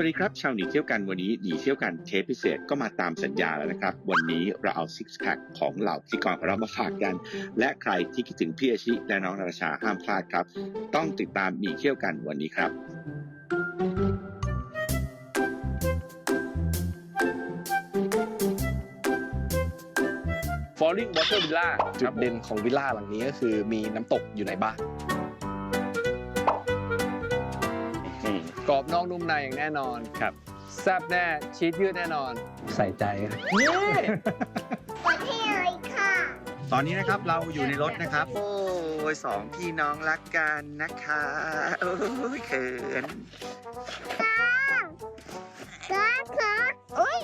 วัสดีครับ ชาวหนีเที่ยวกันวันนี้หนีเที่ยวกันเทปพิเศษก็มาตามสัญญาแล้วนะครับ วันนี้เราเอาซิกแพคของเหล่าพิธีกรของเรามาฝากกัน และใครที่คิดถึงพี่อาชิและน้องนาราชาห้ามพลาดครับ ต้องติดตามหนีเที่ยวกันวันนี้ครับ Falling Water Villa จุดเด่นของวิลล่าหลังนี้ก็คือมีน้ำตกอยู่ในบ้าน กรอบนอกนุ่มในอย่างแน่นอนครับ แซ่บแน่ชีสยืดแน่นอนใส่ใจครับนี่ประเทศอะไรค่ะ ตอนนี้นะครับเราอยู่ในรถนะครับ โอ้ยสองพี่น้องรักกันนะคะโอ้ยเขินก้าค่ะอุ้ย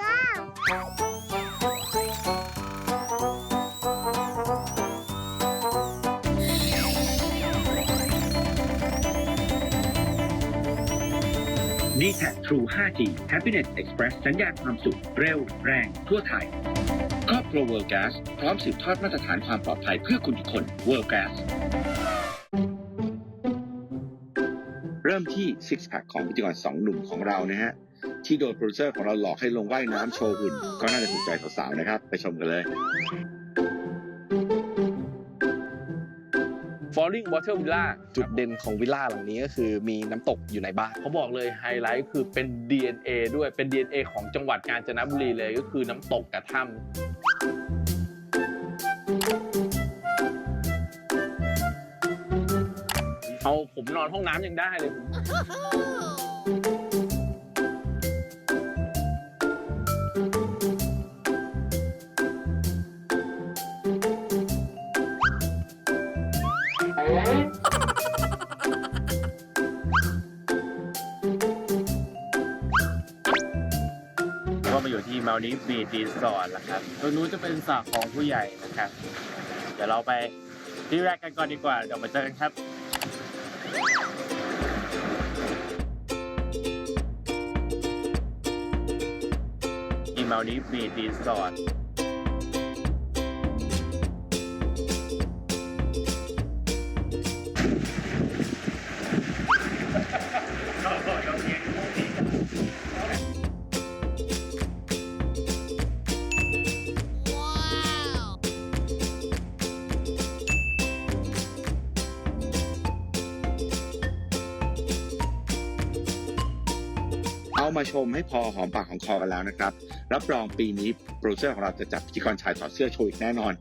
ก้า นี่แท็ True 5G Happiness Express สัญญาณความสุข เร็ว แรง ทั่วไทยครอบครัว World Gas พร้อมสืบทอดมาตรฐานความปลอดภัยเพื่อคุณทุกคน World Gas เริ่มที่ Six Pack ของพิธีกรสองหนุ่มของเรานะฮะ ที่โดนโปรดิวเซอร์ของเราหลอกให้ลงว่ายน้ำโชว์หุ่น ก็น่าจะถูกใจสาวๆนะครับ ไปชมกันเลย Falling Water Villa จุดเด่นของวิลล่าหลังนี้ก็คือมีน้ำตกอยู่ในบ้านเขาบอกเลยไฮไลท์คือเป็น DNA ด้วยเป็น DNA ของจังหวัดกาญจนบุรีเลยก็คือน้ำตกกับถ้ำเอาผมนอนห้องน้ำยังได้เลย ลดีฟบีดรีสอร์ทแล้วครับตรงนู้นจะเป็นสระของผู้ใหญ่นะครับ เดี๋ยวเราไปที่แรกกันก่อนดีกว่า เดี๋ยวมาเจอกันครับอีเมาลดีฟบีดรีสอร์ท ชมให้พอหอมปากของคอกันแล้วนะครับ รับรองปีนี้โปรดิวเซอร์ของเราจะจับพิธีกรชายถอดเสื้อโชว์อีกแน่นอน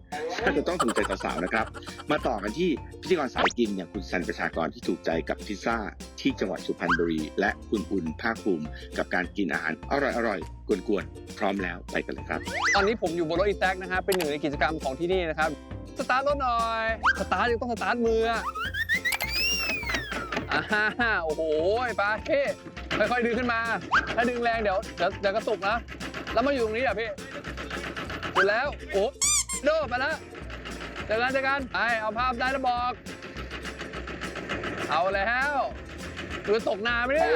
ถ้าจะต้องถูกใจสาวๆนะครับ มาต่อกันที่พิธีกรสายกินอย่างคุณสันประชากรที่ถูกใจกับพิซซ่าที่จังหวัดสุพรรณบุรี และคุณอุ่นภาคภูมิกับการกินอาหารอร่อยๆกวนๆพร้อมแล้วไปกันเลยครับ ตอนนี้ผมอยู่บนรถอีแท็กนะครับเป็นหนึ่งในกิจกรรมของที่นี่นะครับสตาร์ทรถหน่อยสตาร์ทยังต้องสตาร์ทมืออะอ่าฮ่าโอ้โหไป ค่อยๆดึงขึ้นมา ถ้าดึงแรงเดี๋ยวเดี๋ยวเดี๋ยวกระตุกนะ แล้วมาอยู่ตรงนี้อะพี่อยู่แล้วโอ้โดไปแล้วเจอกันเจอกันไปเอาภาพได้แล้วบอก เอาแล้วดูตกนาไหมเนี่ย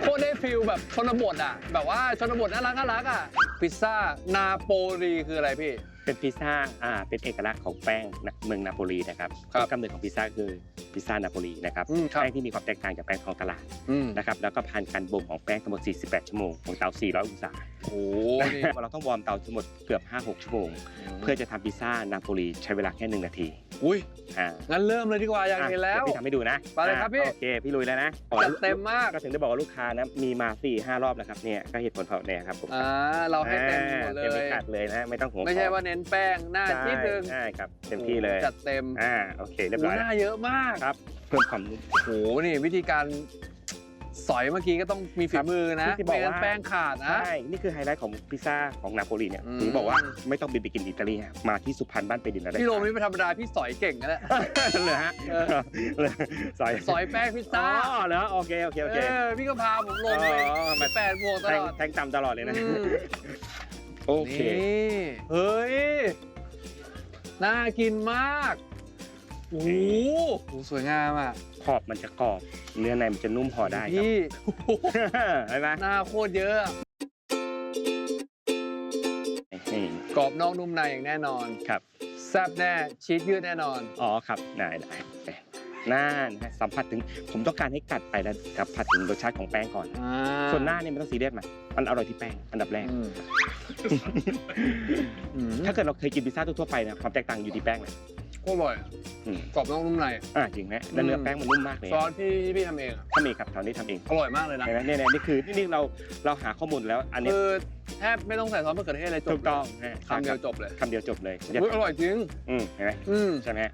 โคตรได้ฟิลแบบชนบทอะ แบบว่าชนบทน่ารักน่ารักอะ พิซซ่านาโปลีคืออะไรพี่ เป็นพิซซ่าอ่าเป็นเอกลักษณ์ของแป้งนะเมืองนาโปลีนะครับครับต้นกำเนิดของพิซซ่าคือพิซซ่านาโปลีนะครับอืมครับ แป้งที่มีความแตกต่างจากแป้งท้องตลาดอืมนะครับแล้วก็ผ่านการบ่มของแป้งทั้งหมด 48 ชั่วโมงของเตา 400 องศาโอ้โหนี่เราต้องวอร์มเตาทั้งหมดเกือบ 5-6 ชั่วโมง เพื่อจะทำพิซซ่านาโปลีใช้เวลาแค่1นาทีอุ้ยอ่างั้นเริ่มเลยดีกว่าอยากเห็นแล้วดี๋ยพี่ทำให้ดูนะไปเลยครับพี่โอเคพี่ลุยแล้วนะจัดเต็มมากก็ถึงได้บอกว่าลูกค้านะมีมาสี่ห้ารอบแล้วครับเนี่ยก็เหตุผลเพราะเนี่ยครับผม อ่าเราให้เต็มหมดเลอ่าเต็มไม่ยขาดเลยนะไม่ต้องห่วงไม่ใช่ว่าเน้นแป้งหน้าใช่ที่นึงใช่ครับเต็มที่เลยจัดเต็มอ่าโอเคเรียบโอ้ร้อยหแล้วน้าเยอะมากครับเพิ่มความนุ่มโอ้โหนี่วิธีการสอยเมื่อกี้ก็ต้องมีฝีมือนะที่จะบอกไม่งั้นว่าแป้งขาดนะ ใช่ นี่คือไฮไลท์ของพิซซ่าของนาโปลีเนี่ยอืมถึงบอกว่าไม่ต้องบินไปกินอิตาลีฮะมาที่สุพรรณบ้านไปดินแล้วได้พี่โรมนี่ไม่ธรรมดาพี่สอยเก่งนะแหละเลยฮะเออเลยสอยสอยแป้งพิซอ๋ซ่าอเหรอโอเคโอเคโอเคเออพี่ก็พาผมลงไปอ๋อไปแปดบวกตแทงลอดแทงต่ำตลอดเลยนะอืม โอเค นี่เฮ้ย น่ากินมากโอ้โหโอ้โหสวยงามอะขอบมันจะกรอบ เนื้อในมันจะนุ่มพอได้ครับ พี่เห็นไหมหน้าโคตรเยอะอะนี่กรอบนอกนุ่มในอย่างแน่นอน ครับ แซ่บแน่ชีสยืดแน่นอน อ๋อครับ ได้ได้ ไปน่านฮะสัมผัสถึงผมต้องการให้กัดไปแล้วสัมผัสถึงรสชาติของแป้งก่อน อ่าส่วนหน้าเนี่ยไม่ต้องซีเรียสมันมันอร่อยที่แป้งอันดับแรก อืมอืมถ้าเกิดเราเคยกินพิซซ่าทั่วๆไปเนี่ยความแตกต่างอยู่ที่แป้งเลยโคตรอร่อยอะอืม กรอบนอกนุ่มใน อ่าจริงไหมแล้วเนื้อแป้งมันนุ่มมากเลยซอสที่พี่ทำเองอะถ้ามีครับแถวนี้ทำเองอร่อยมากเลยนะ เห็นไหมเนี่ยเนี่ยนี่คือนี่นี่เราเราหาข้อมูลแล้ว อันนี้คือแทบไม่ต้องใส่ซอสมะเขือเทศเลยจบถูกต้องฮะคำเดียวจบเลยคำเดียวจบเลยอุ๊ยอร่อยจริง อืมเห็นไหมอืมใช่ไหมฮะ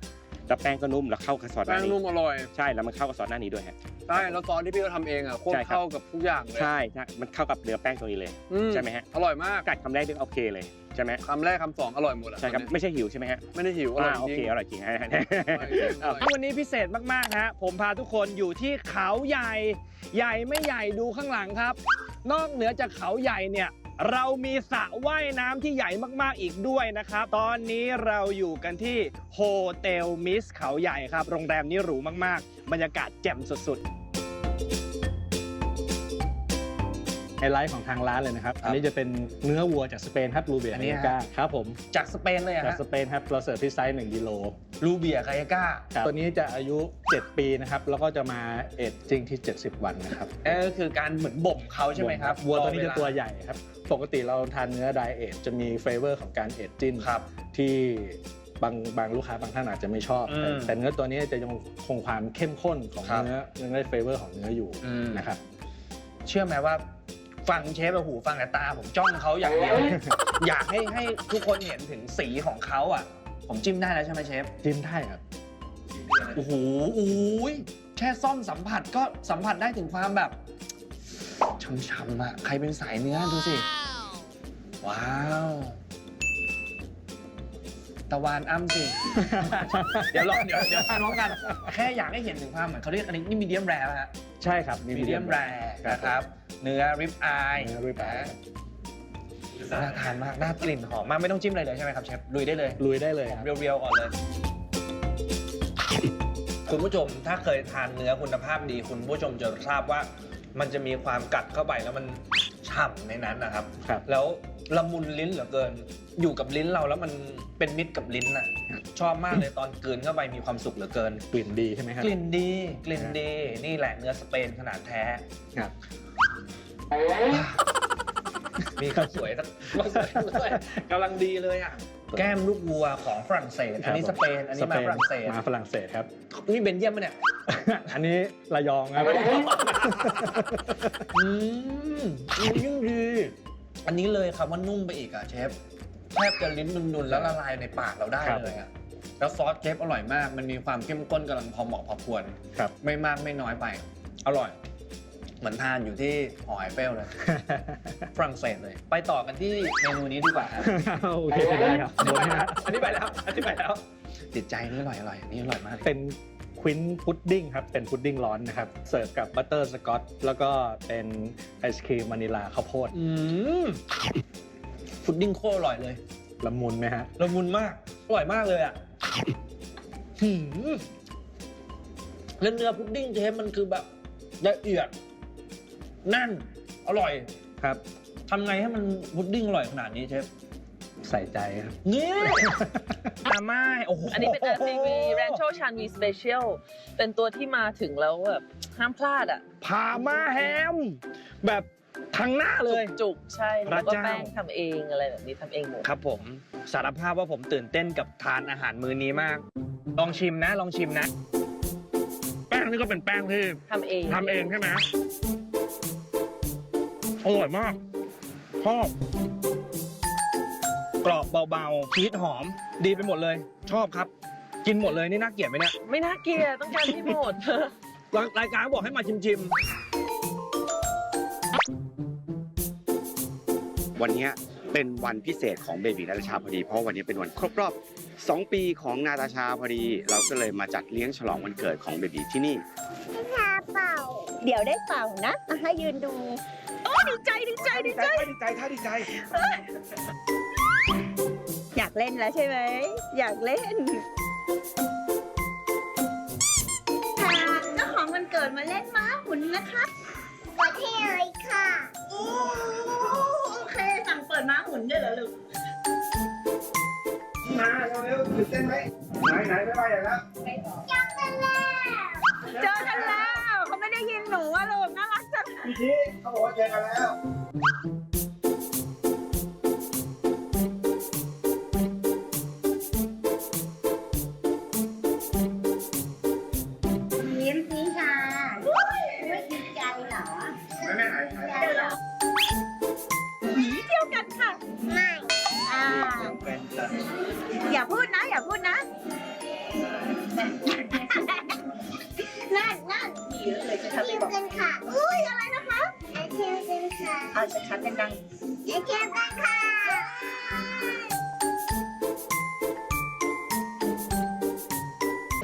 แล้วแป้งก็นุ่มแล้วเข้ากับซอสหแป้น้างนี้นุ่มอร่อย ใช่แล้วมันเข้ากับซอสหน้านี้ด้วยฮะ ใช่ แล้วซอสที่พี่เขาทำเองอะโคตใช่รครับ เข้ากับทุกอย่างเลยใช่ใช่มันเข้ากับเนื้อแป้งตัวนี้เลย อืใช่ไหมฮะ อร่อยมากกัดคำแรกนี่โอเคเลยใช่ไหมคำแรกคำสองอร่อยหมดอะใช่ครับตอนนี้ไม่ใช่หิวใช่ไหมฮะ ไม่ได้หิวอร่อยอ่าโอจเคริงอร่อยจริงฮะอร่อยจริงอร่อยจริงวันนี้พิเศษมากๆฮะผมพาทุกคนอยู่ที่เขาใหญ่ ใหญ่ไม่ใหญ่ดูข้างหลังครับ นอกเหนือจากเขาใหญ่เนี่ย เรามีสระว่ายน้ำที่ใหญ่มากๆอีกด้วยนะครับ ตอนนี้เราอยู่กันที่โฮเทลมิสเขาใหญ่ครับ โรงแรมนี้หรูมากๆ บรรยากาศแจ่มสุดๆ ไฮไลท์ของทางร้านเลยนะครับ อันนี้จะเป็นเนื้อวัวจากสเปนครับรูเบียอันไฮนี้ยาฮะก้าครับผม จากสเปนเลยอะจากฮะสเปนครับเราเสิร์ฟที่ไซส์1กิโลรูเบียกายาก้าครับตัวนี้จะอายุ 7 ปีนะครับ แล้วก็จะมาเอจจริงที่ 70 วันนะครับเออคือการเหมือนบ่มเขาใช่ไหมครับวัวตัวนี้รอจะเาตัวใหญ่ครับ ปกติเราทานเนื้อไดเอทจะมีเฟเวอร์ของการเอจจิ้นครับ ที่บางบางลูกค้าบางท่านอาจจะไม่ชอบ อืมแต่เนื้อตัวนี้จะยังคงความเข้มข้นของครับ เนื้อยังได้เฟเวอร์ของเนื้ออยู่อืมนะครับ เชื่อไหมว่า ฟังเชฟอะหูฟังแต่ตาผมจ้องเขาอย่างเดียวเลยอยากให้ให้ทุกคนเห็นถึงสีของเขาอะ ผมจิ้มได้แล้วใช่ไหมเชฟจิ้มได้ครับ โอ้โหอุ้ยแค่ซ่อมสัมผัสก็สัมผัสได้ถึงความแบบช่ำๆอะใครเป็นสายเนื้อดูสิ ว้าว ตะวันอ้ำสิ เดี๋ยวรอเดี๋ยวเดี๋ยวทานพร้อมกัน แค่อยากให้เห็นถึงความเหมือนเขาเรียกอันนี้นี่มีเดียมแรร์ฮะ ใช่ครับมีเดียมแรร์นะครับ เนื้อริบอายเนื้อ rib eye น่าทานมากน่ากลิ่นหอมมากไม่ต้องจิ้มอะไรเลยใช่ไหมครับเชฟลุยได้เลยลุยได้เลยผมครับ เรียวๆก่อนเลย คุณผู้ชมถ้าเคยทานเนื้อคุณภาพดี คุณผู้ชมจะทราบว่า มันจะมีความกัดเข้าไปแล้วมันฉ่ำในนั้นนะครับ ครับ แล้วละมุนลิ้นเหลือเกิน อยู่กับลิ้นเราแล้วมันเป็นมิตรกับลิ้นน่ะชอบมากเลยตอนกลืนเข้าไปมีความสุขเหลือเกิน กลิ่นดีใช่ไหมครับ กลิ่นดีกลิ่นดีนี่แหละเนื้อสเปนขนาดแท้ ครับ มีข้าวสวยสักข้าวสวยด้วยกำลังดีเลยอะ แก้มลูกวัวของฝรั่งเศส อันนี้คสรับเปน อันนี้มาฝรั่งเศส มาฝรั่งเศสครับ นี่เบนเยียมปะเนี่ย อันนี้ระยองครับอืมยิ่งดี อันนี้เลยคำว่านุ่มไปอีกอะเชฟ แทบจะลิ้นนุนๆแล้วละลายในปากเราได้ครับเลยอะแล้วซอสเชฟอร่อยมาก มันมีความเข้มข้นกำลังพอเหมาะพอควรครับไม่มากไม่น้อยไป อร่อย เหมือนทานอยู่ที่หอไอเฟลเลย ฝรั่งเศสเลย ไปต่อกันที่เมนูนี้ดีกว่าฮะโอเคได้ครับอันโดนี้นไปนะแล้วฮะอันนี้ไปแล้วอันนี้ไปแล้วติดใจนี่อร่อยอร่อยอันนี้อร่อยมากเลยเป็นควินพุดดิ้งครับ เป็นพุดดิ้งร้อนนะครับ เสิร์ฟกับบัตเตอร์สกอตแล้วก็เป็นไอศครีมวานิลาข้าวโพดอืมพุดดิ้งโคตรอร่อยเลยละมุนไหมฮะละมุนมากอร่อยมากเลยอะหืมแล้วเนื้อพุดดิ้งเชฟมันคือแบบละเอียด แน่นอร่อยครับ ทำไงให้มันพุดดิ้งอร่อยขนาดนี้เชฟ ใส่ใจครับ นี่ อาม่าโอ้โหอันนี้เป็น RCV Rancho Chanvi Special เป็นตัวที่มาถึงแล้วแบบห้ามพลาดอะ พาม่าแฮม แบบทั้งหน้าเลย จุกๆ ใช่ พแล้ระวก็เจ้า แป้งทำเองอะไรแบบนี้ทำเองหมด ครับผมสารภาพว่าผมตื่นเต้นกับทานอาหารมื้อนี้มาก ลองชิมนะ ลองชิมนะ แป้งนี่ก็เป็นแป้งที่ทำเองทำเองใช่ไหม อร่อยมากชอบกรอบเบาๆชีสหอม ดีไปหมดเลย ชอบครับ กินหมดเลยนี่น่าเกลียดไหมเนี่ยไม่น่าเกลียดต้องการที่หมด รายการบอกให้มาชิมวันเนี้ยเป็นวันพิเศษของเบบีนาตาชาพอดี เพราะวันนี้เป็นวันครบรอบ 2 ปีของนาตาชาพอดี เราก็เลยมาจัดเลี้ยงฉลองวันเกิดของเบบีที่นี่ ชาเป่า เดี๋ยวได้เป่านะอะให้ยืนดูโอ้ดีใจดีใจดีใจดีใจท่าดีใจ อยากเล่นแล้วใช่ไหม อยากเล่นค่ะเจ้าของวันเกิดมาเล่นม้าหุ่นนะคะกดให้เลยค่ะโอเคสั่งเปิดม้าหุ่นด้วยเหรอลูกมาเร็วๆตื่นเต้นไหมไหนไหนไม่ไปอย่างแล้ว เจอกันแล้วเขาไม่ได้ยินหนูว่าลูกน่ารักจัง พี่ชี้เขาบอกว่าเจอกันแล้ว ยิ้มสิค่ะไม่ดีใจเหรอไม่ไม่ไหนไหนหนีเที่ยวกันค่ะ ไม่อ่าอย่าพูดนะ อย่าพูดนะ นั่นนั่นเที่ยวกันค่ะอุ้ยอะไร อาชัดๆดังๆเที่ยวกันค่ะ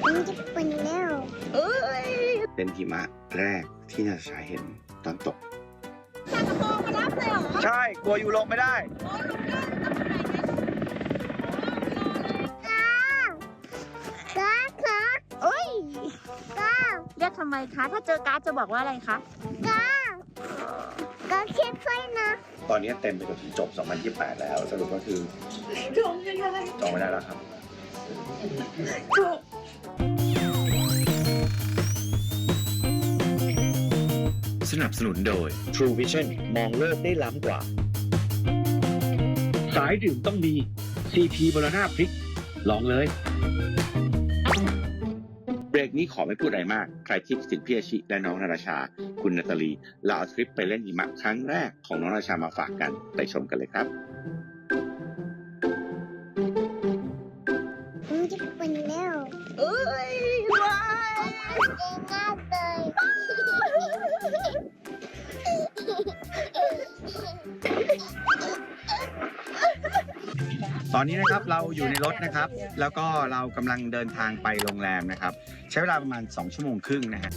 มันจะเป็นแล้วเอ้ยเป็นหิมะแรกที่นาตาชาเห็นตอนตกตากระโปรงมารับเลยเหรอใช่กลัวอยู่ลงไม่ได้ก้าคะโอ้ยก้าเรียกทำไมคะ ถ้าเจอก้าจะบอกว่าอะไรคะก้า ก้าเช็ดไฟนะตอนนี้เต็มไปจนถึงจบ 2028 แล้ว สรุปก็คือจงยังไงจองไม่ได้แล้วครับสนับสนุนโดย True Vision มองโลกได้ล้ำกว่า สายดื่มต้องมี CP บรณาพริก ลองเลยเบรก นี่ขอไม่พูดอะไรมาก ใครที่คิดถึงพี่อาชิและน้องนาราชา คุณนาตาลีเราเอาทริปไปเล่นหิมะครั้งแรกของน้องนาราชามาฝากกันไปชมกันเลยครับ ตอนนี้นะครับเราอยู่ในรถนะครับ แล้วก็เรากำลังเดินทางไปโรงแรมนะครับ ใช้เวลาประมาณ 2 ชั่วโมงครึ่งนะฮะ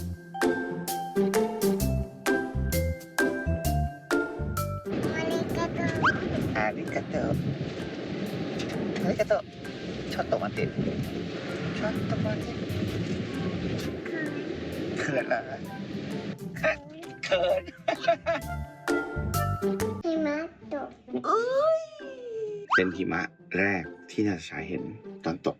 ที่นาชาเห็นตอนตก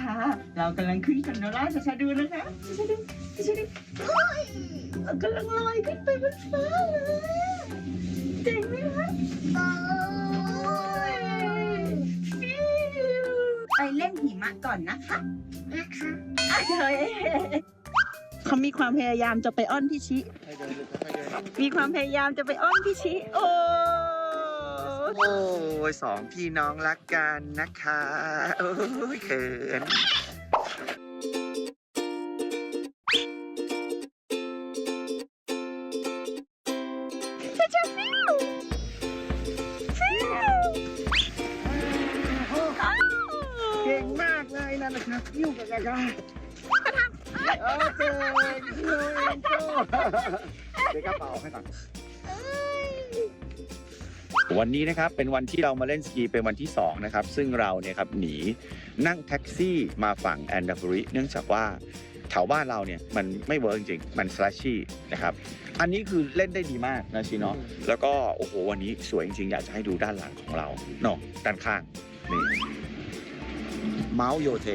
ช้าๆเรากำลังขึ้นกันนะล่ะช้าๆดูนะคะช้าๆดูช้าๆดู เรากำลังลอยขึ้นไปบนฟ้าเลยเจ๋งไหมคะโอ้ยไปเล่นหิมะก่อนนะคะนะคะเขามีความพยายามจะไปอ้อนพี่ชิ มีความพยายามจะไปอ้อนพี่ชิ โอ้โอ้ยสองพี่น้องรักกันนะคะ โอ้ยเขิน ยนั่นนะครับอยู่กับกากาโอเคยูเอ็นโจเดี๋ยวกระเป๋าให้ก่อนวันนี้นะครับเป็นวันที่เรามาเล่นสกีเป็นวันที่2นะครับซึ่งเราเนี่ยครับหนีนั่งแท็กซี่มาฝั่งแอนดาบรีเนื่องจากว่าแถวบ้านเราเนี่ยมันไม่เวิร์กจริงมันสลัชชี่นะครับอันนี้คือเล่นได้ดีมากนะชีเนาะแล้วก็โอ้โหวันนี้สวยจริงๆอยากจะให้ดูด้านหลังของเราเนาะด้านข้างนี่ เมาส์โยเท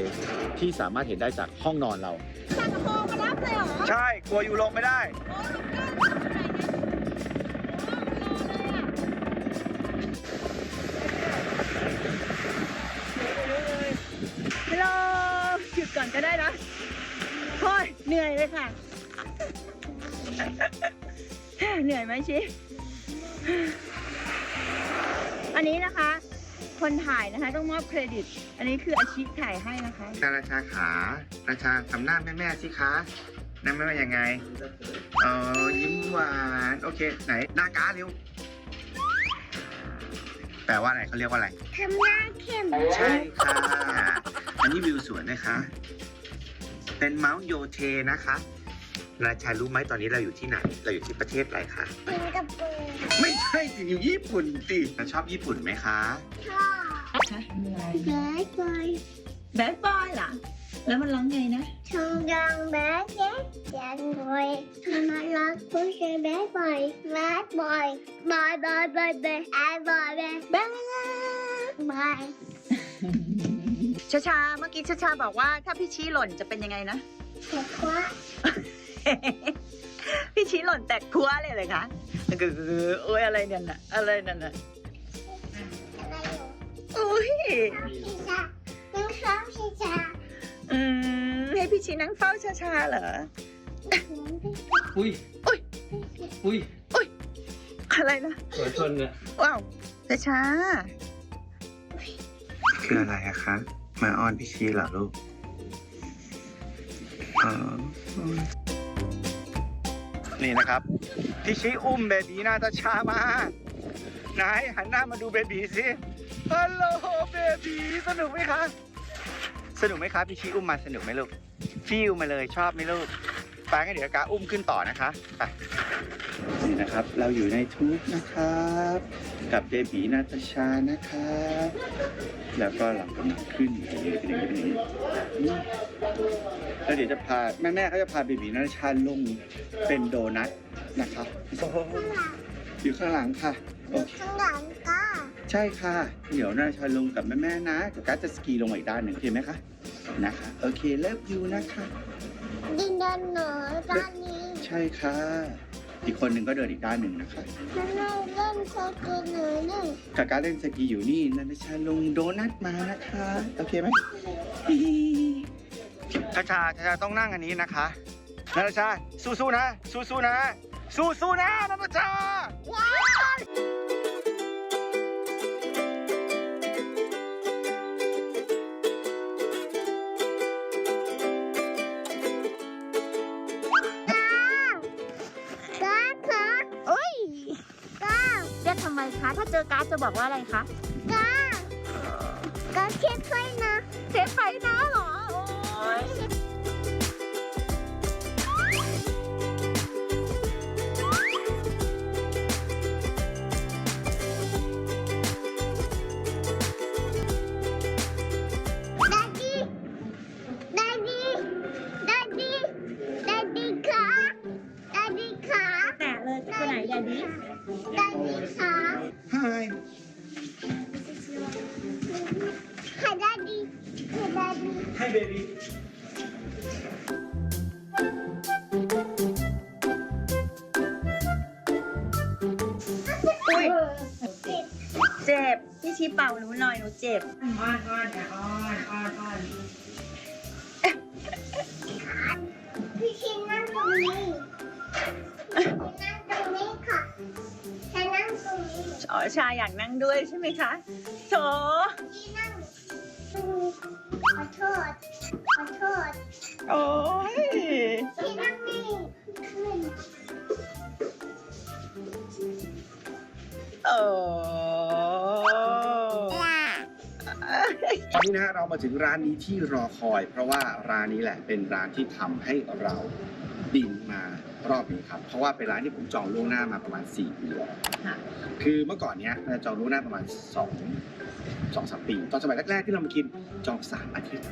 ที่สามารถเห็นได้จากห้องนอนเรา สั่งโคมารับเลยเหรอใช่ กลัวอยู่ลงไม่ได้ฮัลโหลหยุดก่อนก็ได้นะโอ้ยเหนื่อยเลยค่ะ เหนื่อยไหมชิอันนี้นะคะ คนถ่ายนะคะต้องมอบเครดิต อันนี้คืออาชีพถ่ายให้นะคะนาราชาขา ราชาทำหน้าแม่แม่ๆสิคะหน้าแม่แม่ๆยังไง เออยิ้มหวาน โอเค ไหน หน้าก้าเร็ว แปลว่าอะไรเขาเรียกว่าอะไร ทำหน้าเข้มใช่ค่ะ อันนี้วิวสวนนะคะ เป็นเมาส์โยเทนะคะ ราชารู้ไหมตอนนี้เราอยู่ที่ไหน เราอยู่ที่ประเทศอะไรคะ สิงคโปร์ไม่ใช่สิอยู่ญี่ปุ่นสิเราชอบญี่ปุ่นไหมคะ ชอบ แบดบอยแบดบอยล่ะแล้วมันร้องไงนะทำดังแบดเย้ยันบอยทำมารักผู้ชายแบดบอยแบดบอยบอยบอยบอยบอยไอ้บอยแบดบอยบอยชาชาเมื่อกี้ชาชาบอกว่าถ้าพี่ชี้หล่นจะเป็นยังไงนะเด็กวะพี่ชี้หล่นแตกพัวเลยเลยคะคือโอ้ยอะไรเนี่ยน่ะอะไรนั่นน่ะอะไรอยู่ อุ้ยพี่ชายังชอบพี่ชาอืมให้พี่ชี้นั่งเฝ้าชาชาเหรอ อุ้ย อุ้ย อุ้ยอะไรนะสวยชนเนี่ยว้าวชาชาคืออะไรอะคะมาอ้อนพี่ชีเหรอลูกอ๋อนี่นะครับ พี่ชีอุ้มเบบีนาตาชามาไหนหันหน้ามาดูเบบีสิ ฮัลโหลเบบีสนุกไหมคะ สนุกไหมคะพี่ชีอุ้มมาสนุกไหมลูกฟิวมาเลยชอบไหมลูกไปงั้นเดี๋ยวกาอุ้มขึ้นต่อนะคะไปนี่นะครับ เราอยู่ในทุกนะครับ กับเบบีนาตาชานะครับ แล้วก็เรากำลังขึ้นอย่างนี้เป็นอย่างนี้เป็นอย่างนี้แล้วเดี๋ยวจะพาแม่แม่ๆเขาจะพาเบบีนาตาชาลงเป็นโดนัทนะครับข้างหลังอยู่ข้างหลังค่ะโอเคข้างหลังก็ ใช่ค่ะ เดี๋ยวนาตาชาลงกับแม่แม่ๆนะเดี๋ยวกัสจะสกีลงมาอีกด้านหนึ่งโอเคไหมคะนะคะโอเคเลิฟยูนะคะ ดินเดินหนูด้านนี้ใช่ค่ะ อีกคนหนึ่งก็เดินอีกด้านหนึ่งนะคะ แล้วแม่เล่นสกีหนูหนึ่งกาการเล่นสกีอยู่นี่นาตาชาลงโดนัทมานะคะ โอเคไหมชาชาชาชาต้องนั่งอันนี้นะคะนาตาชาสู้ๆนะ สู้ๆนะ สู้ๆนะนาตาชา ว้าว คะ ถ้าเจอการ์ดจะบอกว่าอะไรคะก้าก้าเทียบให้นะ เซฟไฟนะเหรอ ยเจ็บพี่ชี้เป่าหนูหน่อยหนูเจ็บพี่ชินนั่งตรงนี้พี่ชินนั่งตรงนี้ค่ะฉันนั่งตรงนี้อ๋อชาอยากนั่งด้วยใช่ไหมคะโถพี่นั่งตรงนี้ขอโทษขอโทษโอ้ยพี่นั่งนี่ขึ้น โอ้ตอนนี้นะฮะเรามาถึงร้านนี้ที่รอคอย เพราะว่าร้านนี้แหละเป็นร้านที่ทำให้เราบินมารอบนี้ครับ เพราะว่าเป็นร้านที่ผมจองล่วงหน้ามาประมาณ4ปีแล้วค่ะคือเมื่อก่อนเนี้ยเราจองล่วงหน้าประมาณ2สองสามปี ตอนสมัยแรกๆที่เรามากินจองสามอาทิตย์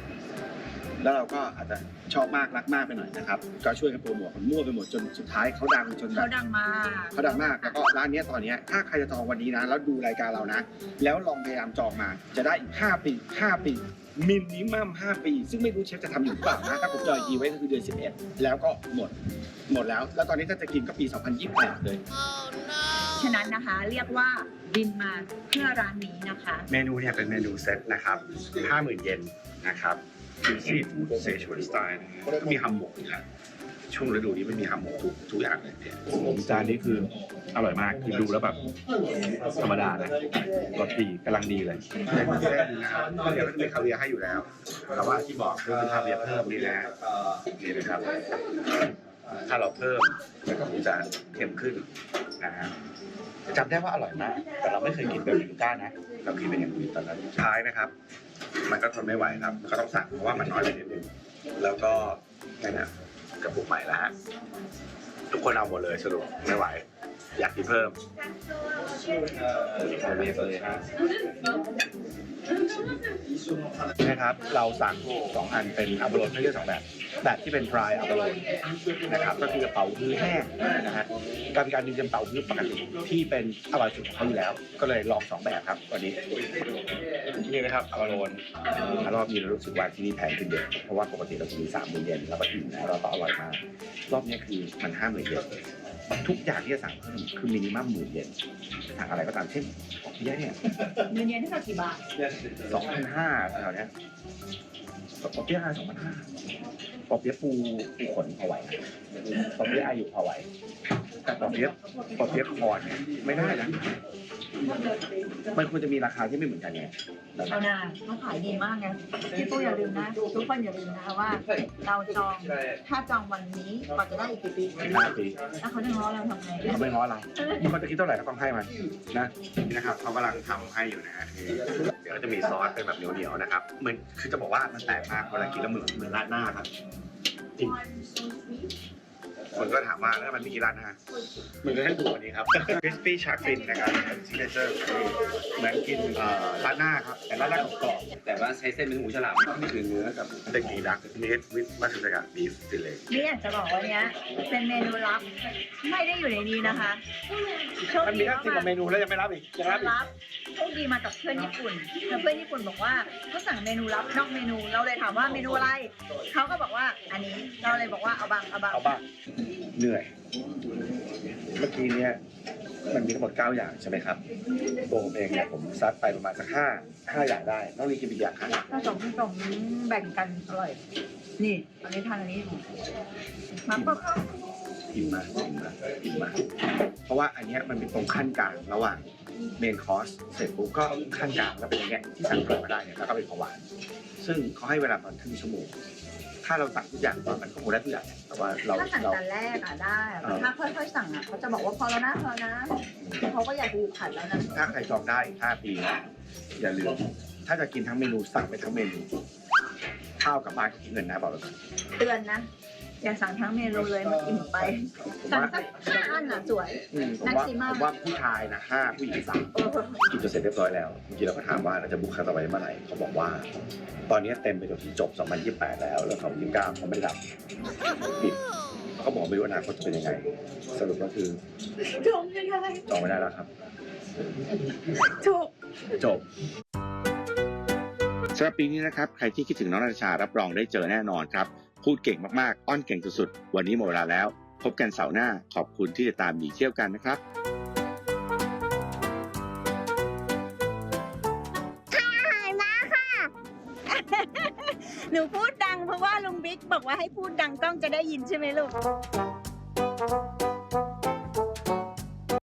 แล้วเราก็อาจจะชอบมากรักมากไปหน่อยนะครับ ก็ช่วยกันโปรโมทมันมั่วไปหมดจนสุดท้ายเขาดังจนแบเขาบดังมากเขาดังมากแล้วก็ร้านเนี้ยตอนเนี้ยถ้าใครจะจองวันนี้นะแล้วดูรายการเรานะ แล้วลองพยายามจองมา จะได้อีก 5 ปี 5 ปีมินิมัม5ปี ซึ่งไม่รู้เชฟจะทำอยู่หรือเปล่านะถ้าผมจอยอีไว้ก็คือเดือน 11 แล้วก็หมดหมดแล้ว แล้วตอนนี้ถ้าจะกินก็ปี 2028 เลย ฉะนั้นนะคะเรียกว่าบินมาเพื่อร้านนี้นะคะ เมนูเนี่ยเป็นเมนูเซตนะครับ 50,000 เยนนะครับ คือซีฟู้ดเซชวนสไตล์ก็มีฮัมหมกอยู่แล้วช่วงฤดูนี้ไม่มีฮัมหมกทุกทุกอย่างเลยเนี่ยผมจานนี้คืออร่อยมากคือดูแล้วแบบธรรมดานะรสดีกำลังดีเลยเป็นเส้นนะครับเดี๋ยวมันจะมีคาเวียร์ให้อยู่แล้วแต่ว่าที่บอกคือคาเวียร์เพิ่มนี่นะนี่นะครับ ถ้าเราเพิ่มมันก็คงจะเค็มขึ้นนะฮะจำได้ว่าอร่อยมาก แต่เราไม่เคยกินแบบลูก้านะ เรากินเป็นอย่างอื่นตอนนั้นสุดท้ายนะครับ มันก็ทนไม่ไหวครับก็ต้องสั่งเพราะว่ามันน้อยไปนิดนึงแล้วก็นั่นนะกระปุกใหม่แล้วฮะทุกคนเอาหมดเลยสรุปไม่ไหว อยากกินเพิ่มเลยฮะนะครับ เราสั่งสองอันเป็นอัลโบโลนไม่ใช่สองแบบ แบบที่เป็น dry อัลโบโลนนะครับ ก็คือกระเป๋าพื้นแห้งนะฮะการมีการดึงกระเป๋าพื้นปกติที่เป็นอร่อยสุดของเขาอยู่แล้ว ก็เลยลองสองแบบครับวันนี้นี่นะครับอัลโบโลนรอบนี้เรารู้สึกว่าที่นี่แพงขึ้นเยอะเพราะว่าปกติเราจะมีสามหมื่นเยนแล้วก็อิ่มแล้วเราก็อร่อยมากรอบนี้คือมันห้าหมื่นเยน ทุกอย่างที่จะสั่งเพิ่มคือมินิมัมหมื่นเยนสั่งอะไรก็ตามเช่นของพี่เนี่ยเงินเย็นเท่ากับกี่บาทสองพันห้าแถวเนี้ยปอเปี๊ยะสองพันห้าปอเปี๊ยะปูปูขนพอไหว นะปอเปี๊ยะอายุพอไหวแต่ปอเปี๊ยะปอเปี๊ยะคอนเนี่ยไม่ได้นะมันควรจะมีราคาที่ไม่เหมือนกันไงเอานาเขาขายดีมากไงพี่ปุ้ยอย่าลืมนะ ทุกคนอย่าลืมนะว่า เราจองถ้าจองวันนี้กว่าจะได้อีกกี่ปีห้าปีแล้วเขาจะง้อเราทำไงเขาไม่ง้อเราเขาจะคิดเท่าไหร่ก็ต้องให้มันนะนี่นะครับเขากำลังทำให้อยู่นะฮะเดี๋ยวจะมีซอสเป็นแบบเหนียวๆนะครับเหมือนคือจะบอกว่ามันแปลกมากเวลากินแล้วเหมือนเหมือนราดหน้าครับจริง คนก็ถามว่าแล้วมันมีกี่ร้านนะมันก็ให้ถูกกว่านี้ครับ crispy shark fin นะครับซิกเนเจอร์เหมือนกินเอ่อร้านหน้าครับ แต่ร้านหน้ากรอบๆแต่ว่าใช้เส้นเป็นหมูฉลามนี่คือเนื้อกับเด็กดีดักเนสวิทมัสกะบีฟฟิเลนี่อยากจะบอกว่าเนี้ยเป็นเมนูลับไม่ได้อยู่ในนี้นะคะโชคมันดีมีแค่มากสิบกว่าเมนูแล้วยังไม่รับอีกยังรับอีกรับโชคดีมากับเพื่อนญี่ปุ่นแล้วเพื่อนญี่ปุ่นบอกว่าเขาสั่งเมนูลับนอกเมนูเราเลยถามว่าเมนูอะไรเขาก็บอกว่าอันนี้เราเลยบอกว่าเอาบางเอาบางเอาบ้างเหนื่อย เมื่อกี้เนี่ยมันมีทั้งหมดเก้าอย่างใช่ไหมครับตัวผมเองเนี่ยผมซัดไปประมาณสักห้าห้าอย่างได้ต้องรีบกินอีกอย่างครับถ้าสองสองแบ่งกันอร่อย นี่อันนี้ทานอันนี้มาปุ๊บอิ่มมากอิ่มมากอิ่มมากเพราะว่าอันเนี้ยมันเป็นตรงขั้นกลางระหว่างเมนคอร์สเสร็จปุ๊บก็ขั้นกลางแล้วเป็นอย่างเงี้ยที่สั่งเพิ่มมาได้เนี่ยแล้วก็เป็นของหวาน ซึ่งเขาให้เวลาประมาณครึ่งชั่วโมง ถ้าเราสั่งทุกอย่างตอนมันก็คงได้ทุกอย่างแต่ว่าเราถ้าสั่งเรา แต่แรกอะได้เออถ้าค่อยๆสั่งอะเขาจะบอกว่าพอแล้วนะพอแล้วนะเขาก็อยากจะอยู่ขัดแล้วนะถ้าใครจองได้อีก5ปีนะอย่าลืม ถ้าจะกินทั้งเมนูสั่งไปทั้งเมนูข้าวกลับบ้านก็คิดเงินนะบอกเลยก่อนเตือนนะ อย่าสั่งทั้งเมนูเลยมันอิ่มไปผมสั่งว่าสักห้าอันอะสวย อืมผมว่า maximum ผมว่าผู้ชายนะห้าผู้หญิงสามเออกินจนเสร็จเรียบร้อยแล้วเมื่อกี้เราก็ถามว่าเราจะบุกครั้งต่อไปเมื่อไหร่เขาบอกว่า ตอนนี้เต็มไปจนถึงจบ 2028 แล้ว แล้ว2029เขาไม่ได้รับปิดเขาบอกไม่รู้อนาคตจะเป็นยังไง สรุปก็คือจงยังไงจองไม่ได้แล้วครับ ถูก จบสำหรับปีนี้นะครับ ใครที่คิดถึงน้องนาชารับรองได้เจอแน่นอนครับ พูดเก่งมากๆ อ้อนเก่งสุดๆ วันนี้หมดเวลาแล้ว พบกันเสาร์หน้า ขอบคุณที่ติดตามมีเที่ยวกันนะครับถ่ายมาค่ะหนูพูดดังเพราะว่าลุงบิ๊กบอกว่าให้พูดดังกล้องจะได้ยินใช่ไหมลูก